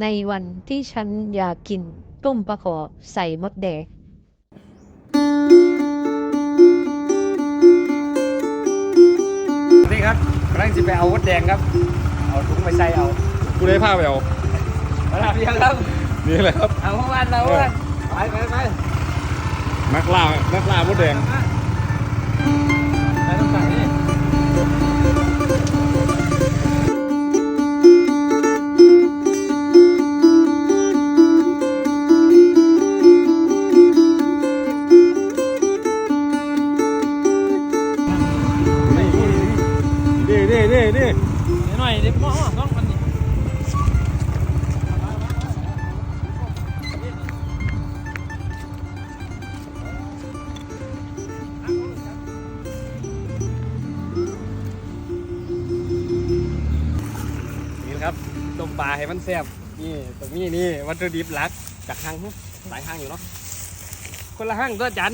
ในวันที่ฉันอยากกินต้มปลาขอใส่มดแดงนี่ครับกำลังจะไปเอาวัดแดงครับ เอาถุงไปใส่เอากูได้ผ้าไปเอามาลาเพียงครับ นี่แหละครับ เอาเข้าบ้านเราเพื่อนไปไปไปนักล่านักล่ามดแดง มปลาให้มันแซ่บนี่ตรงนี้นี่วัตถุดิบหลักจากห้างหลายห้างอยู่เนาะคนละห้างตัวจัน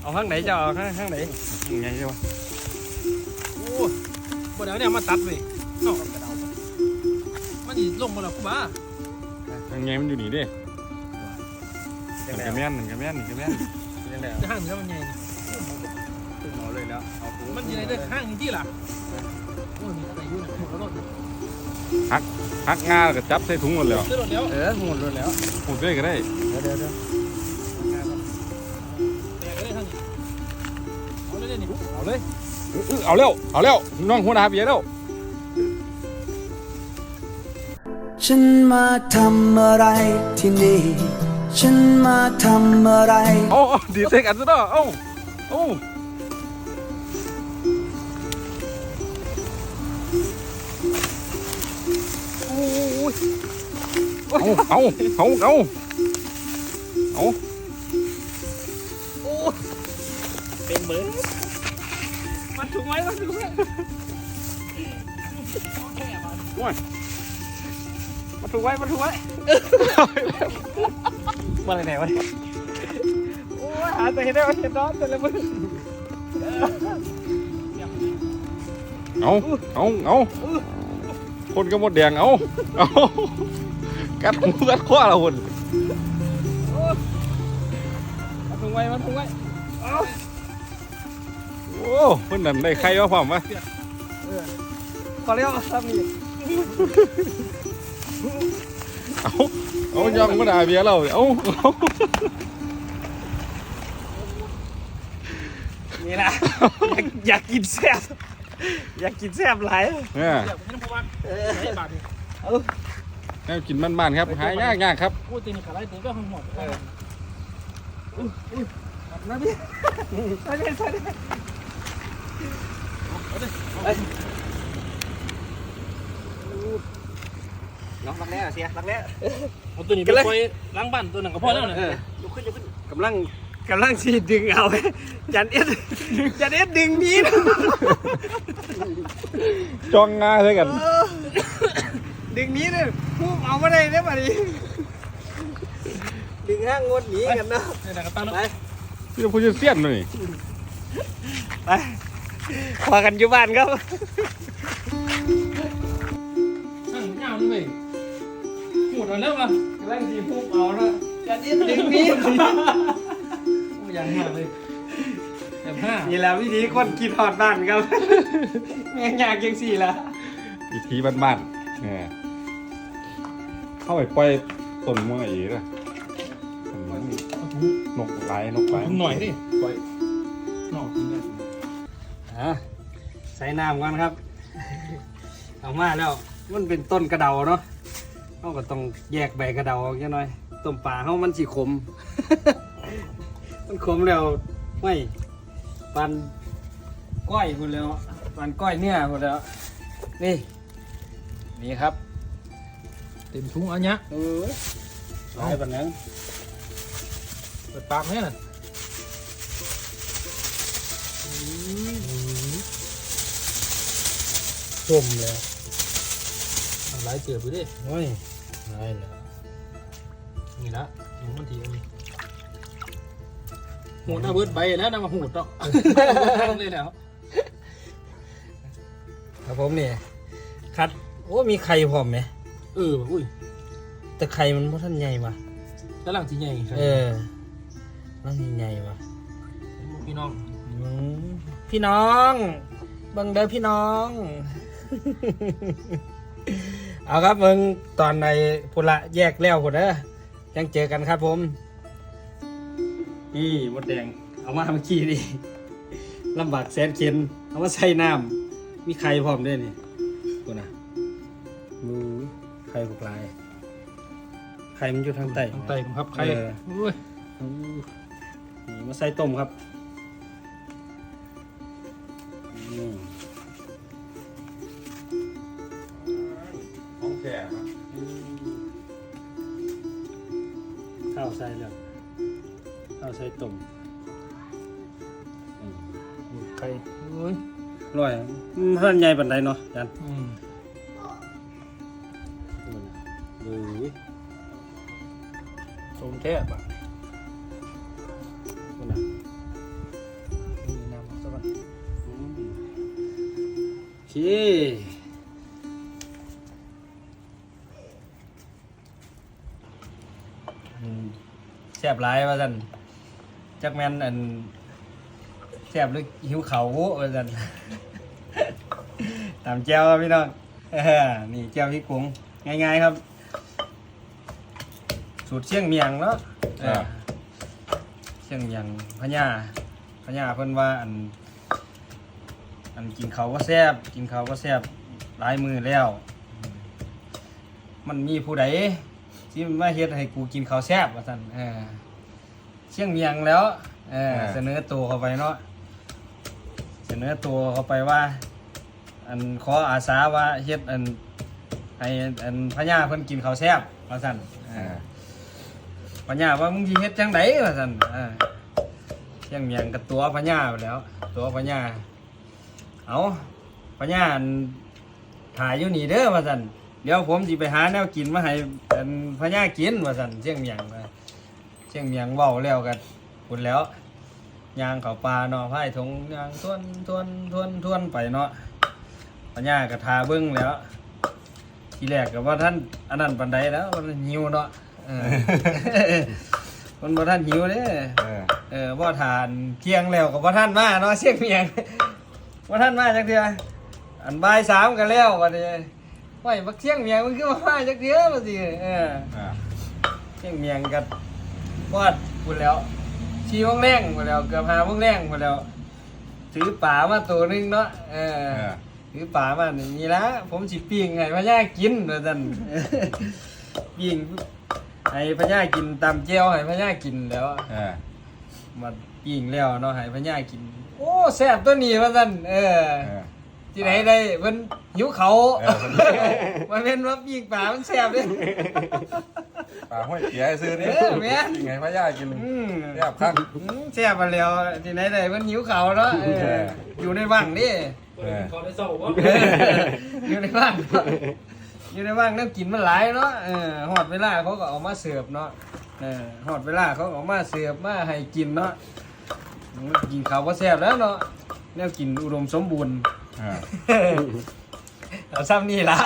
เอาห้างไหนจะเอาห้างห้างไหนยังไงวะโอ้บ่ได้เอาเนี่ยมาตัดเลยเนาะมันนี่ลงมาแล้วกูบ้ายังไงมันอยู่นี่ดิยังหนึ่งไงกระแม่นหนึ่งกระแม่นหนึ่งกระแม่นยังไงจะห้างนี่แล้วมันใหญ่นี่เอาเลยแล้วเอาถุงมันอยังไงได้ห้างนี่ที่ล่ะโอ้ยมีอะไรอยู่เนี่ยหมดแล้วหมดหักงาแล้วก็จับใส่ถุงหมดแล้วเดี๋ยวเดี๋ยวเออหมดเลยแล้วพูดได้ก็ได้เดี๋ยวเดี๋ยวเดี๋ยวแตกได้ทางนี้เอาเลยนี่เอาเลยอื้ออื้อเอาเร็วเอาเร็วน้องหัวหน้าเบียร์เร็วฉันมาทำอะไรที่นี่ฉันมาทำอะไรเอาเอาดีเซ็กอันซะเนาะเอาเอา เอาเอาเอาเอาเอาเป็นเหมือนมันถูกไหมมันถูกไหมมันถูกไหมมันถูกไหมมาอะไรไหนวะโอ้ยหาแต่เห็นได้ว่าเห็นร้อนแต่ละมือเอาเอาเอาคนก็หมดแดงเอาเอา กัดหูกัดข้อเราคนมันถูกไหมมันถูกไหมโอ้เพิ่นนั่นได้ใครวะพ่อมวะขอเรียกว่าซ้ำนี่เอาเอาย่องมาด่าเบียร์เราเอาเอานี่แหละอยากอยากกินแซ่บอยากกินแซ่บหลายเนี่ยเดี๋ยวผมจะพูดว่าไอ้บาทนี่ แนวกินบ้านๆครับ หายากยากครับกูตีนี่ขาไล่ตีก็ห้องหมดนะพี่ใช่ใช่ใช่น้องรักแน่เสียรักแน่เอาตัวนี้ไปปล่อยล้างบ้านตัวนั้นก็พอแล้วเนี่ยลุกขึ้นลุกขึ้นกำลังกำลังสีดึงเอาจันเอ็ดจันเอ็ดดึงนี้นะจองงาเลยกัน ดึงนี้เนี่ยผู้เอามาได้เนี่ยมาดิดึงห้างงดหนีกันเนาะนี่แต่ก็ตั้งไปที่เราพูดจะเสี้ยนเลยไปพอกันอยู่บ้านครับห้างเงาด้วยหมดแล้ววะกำลังสีผู้เอานะจันเอ็ดดึงนี้อย่างห้าเลยแบบห้านี่แหละวิธีคนกินทอดบ้านครับแม่งยากยังสี่ละวิธีบ้านๆเนี่ย เข้าไปปล่อยต้นมะม่วงอีกนะนกไหลนกไหลถุงหน่อยดิปล่อยหน่อยอะใส่น้ำก่อนครับ เอามาแล้ว มันเป็นต้นกระเดาเนาะเราก็ต้องแยกใบกระเดาออกจักหน่อยต้มปลาเขามันสีขม มันขมแล้วไม่ปันก้อยหมดแล้วปันก้อยเนี่ยหมดแล้ว นี่ นี่ครับเต็มถุงอันเนี้ยเออลายแบบนั้นเปิดปากแม่น่ะจมแล้วหลายเกือบไปดิโอ้ยได้แล้วนี่ละหมูมันทีนี่หูดเอาเบิดใบแล้วนะมาหูดต่อเลยแล้วครับผมนี่คัด โอ้ มีไข่พร้อมไหม เอเอออุ้ยแต่ไข่มันบ่ทันใหญ่ว่ะกำลังสิใหญ่ครับเออมันใหญ่ว่ะพี่น้องอืมพี่น้องเบังเด้อพี่น้อง เอาครับมึงตอนในพุละแยกแล้วพุ่นเด้อยังเจอกันครับผมนี่มดแดง เอามาเมื่อกี้นี่ลำบากแสนเข็นเอามาใส่น้ำมีไข่พร้อมด้วยนี่กูนะมือ ไข่พวกลายไข่มันอยู่ทางใต้ทางไตผมครับใครเอออุ้ยอู้นี่มาใส่ต้มครับอืมของแก่ข้าวใส่แล้วข้าวใส่ต้มอืมใครอุ้ยอร่อยอืมท่านใหญ่ปันใดเนาะจันอืม แท้บะดูนะนี่น้ำสักก่อนอืมโอเคอืมแซ่บหลายว่าจันจักแมนอันแซ่บหรือหิวเขาวว่าจันตามแจ้วครับพี่น้องเออนี่แจ้วพริกผงง่ายๆครับ สูตรเชียงเมียงเนาะเออเชียงเมียงพญาพญาเพิ่นว่าอัน อันกินเขาวก็แซ่บกินเขาวก็แซ่บหลายมือแล้ว มันมีผู้ใดที่มาเฮ็ดให้กูกินข้าวแซ่บว่าซั่นเออเชียงเมียงแล้วเออเสนอตัวเข้าไปเนาะเสนอตัวเข้าไปว่า อันขออาสาว่าเฮ็ดอันให้อันพญาเพิ่นกินข้าวแซ่บว่าซั่นเออ พญาว่ามึงสิเฮ็ดจังไดว่าซั่นเออเชียงเมียงกับตัวพญาไปแล้ว ตัวพญาเอาพญาอันถ่ายอยู่นี่เด้อว่าซั่นเดี๋ยวผมสิไปหาแนวกินมาให้อันพญากินว่าซั่นเชียงเมียงเชียงเมียงเว้าแล้วกันพูดแล้วยางเขาป่าเนาะพายทงยางทวนทวนทวนทวนไปเนาะปัญญากระทาเบิ้งแล้ว ทีแรกกับว่าท่านอันนั้นปันใดแล้วมันหิวเนาะ เออมันบ่ท่านหิวเด้เออเออบ่ทานเที่ยงแล้วกับบ่ท่านมาเนาะเสียงเมียงบ่ท่านมาจักเทื่ออันบ่ายสามกันแล้วบัดนี้ไว้บักเสียงเมียงมันคือบ่มาจักเทื่อบัดนี้เอออ่าเสียงเมียงก็บอดพูดแล้วชี้วงแรงหมดแล้วเกือบหาวงแรงหมดแล้วถือป่ามาตัวหนึงเนาะเออเออคือป่ามันนี่ละผมสิปิ้งให้พญากินว่าซั่นปิ้ง ให้พญากินตำเจียวให้พญากินแล้วเออมาปิ้งแล้วเนาะให้พญากิน โอ้แซ่บตัวนี้ว่าซั่นเออ เออ ที่ไหนได้เพิ่นหิวเขาเออเพิ่นหิวเขา มันเป็นว่าปิ้งป่ามันแซ่บเด้ ปลาห้อยเกียซื้อนี่เออแม่นกินไงพะย่ากินอืมแซ่บคัก อืมแซ่บมาแล้วที่ไหนได้เพิ่นหิวเขาเนาะเออเอออยู่ในบ้านนี่ เออ เขาได้เศร้าบ่อยู่ในบ้าน เนาะอยู่ในบ้านน้ำกินมันหลายเนาะเออหอดเวลาเขาก็เอามาเสิร์ฟเนาะเออหอดเวลาเขาก็เอามาเสิร์ฟมาให้กินเนาะอืมกินข้าวก็แซ่บแล้วเนาะแนวกินอุดมสมบูรณ์ เออเอาซ้ำนี่ละ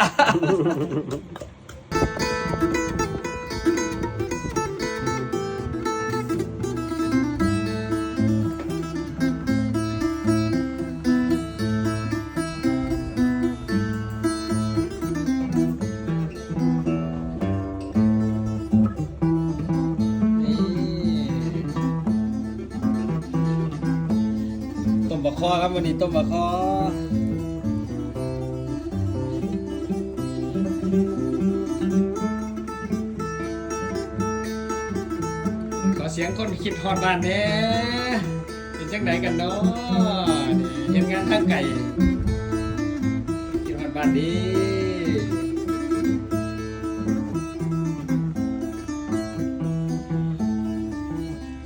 คอครับวันนี้ต้มบะคอขอเสียงคนคิดฮอดบ้านแหน่เป็นจังไดกันเนาะเฮ็ดงานทางไกลคิดฮอดบ้านดี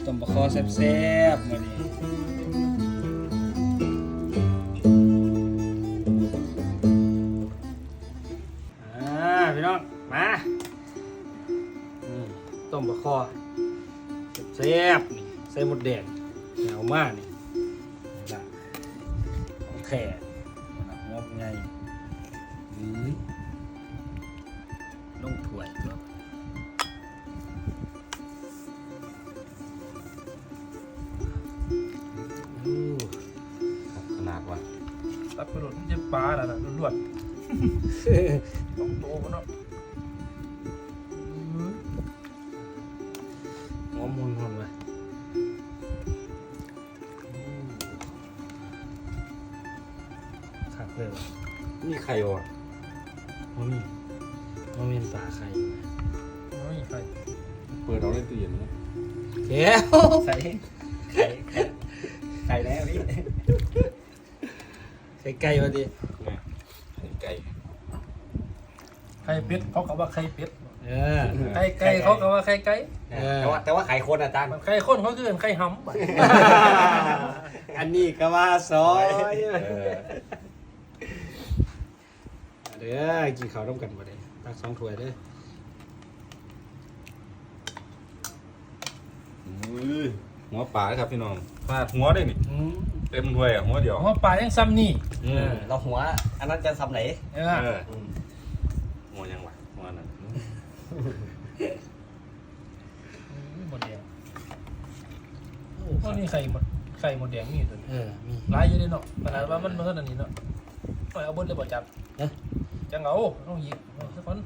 ต้มบะคอแซ่บๆมื้อนี้ แซ่บนี่ใส่หมดแดงเหนียวมากนี่นะของแข่นะครับงอกไงอื้อลงถ้วยรับวรขนาดว่ะรับประโดดที่จะปลาแล้วนะล้วนๆ ต้องโตกว่เนาะ อมมุนหอมเลยขักเลยว่ะนี่ใครวะมันมีมันมีปลาไข่โอ้ยไข่เปิดเอาในตู้เย็นนะเดี๋ยวใส่ไข่ไข่ไข่แล้วพี่ไข่ไก่มาดิไก่ไข่เป็ดเขาก็ว่าไข่เป็ด เออ ไข่ไก่เขาก็ว่าไข่ไก่เออ แต่ว่าแต่ว่าไข่คนอะตังมันไข่ข้นเขาคือไข่หำอันนี้ก็ว่าซอยเออ เด้อกินข้าวร่วมกันมาเลยตักสองถ้วยเด้ออุ้ยหัวปลาครับพี่น้องปลาดหัวได้นี่อืมเต็มถ้วยอะหัวเดียวหัวปลายังซ้ำนี่ อืมเราหัวอันนั้นจะทำไหนเออเอออืมหัวยังวะหัวนั่น หมดแดงโอ้นี่ไข่หมดไข่หมดแดงนี่ตัวนี้เออ มี หลายอยู่เลยเนาะขนาดว่ามันมันขนาดนี้เนาะไม่เอาเบดเลยบ่จับเอ๊ะ จังเอาต้องหยิบเอาสักคน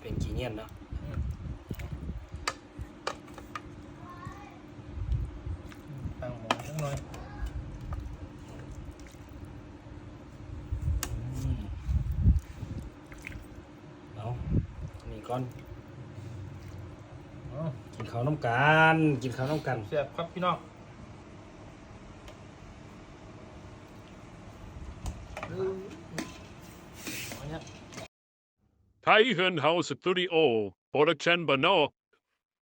เป็นกี่เงี้ยนเนาะ ตั้งหมอสักหน่อย อืมเอานี่ ก่อนเอากินข้าวน้ำกันกินข้าวน้ำกัน เสียบครับพี่น้องเอาเนี่ย Taihan House Studio, Production Bano,